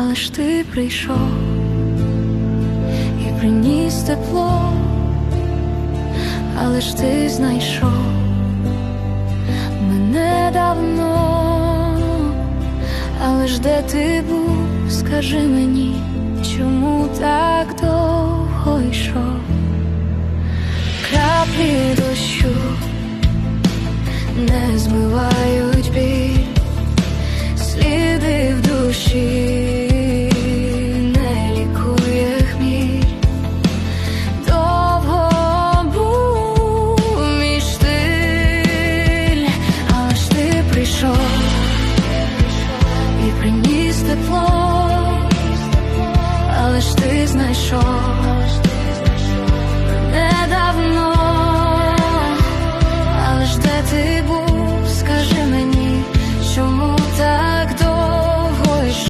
але ж ти прийшов і приніс тепло, але ж ти знайшов мене давно, але ж де ти був, скажи мені, чому так довго йшов? Краплі дощу не змивають біль, сліди в душі приніс тепло, але ж ти знайшов.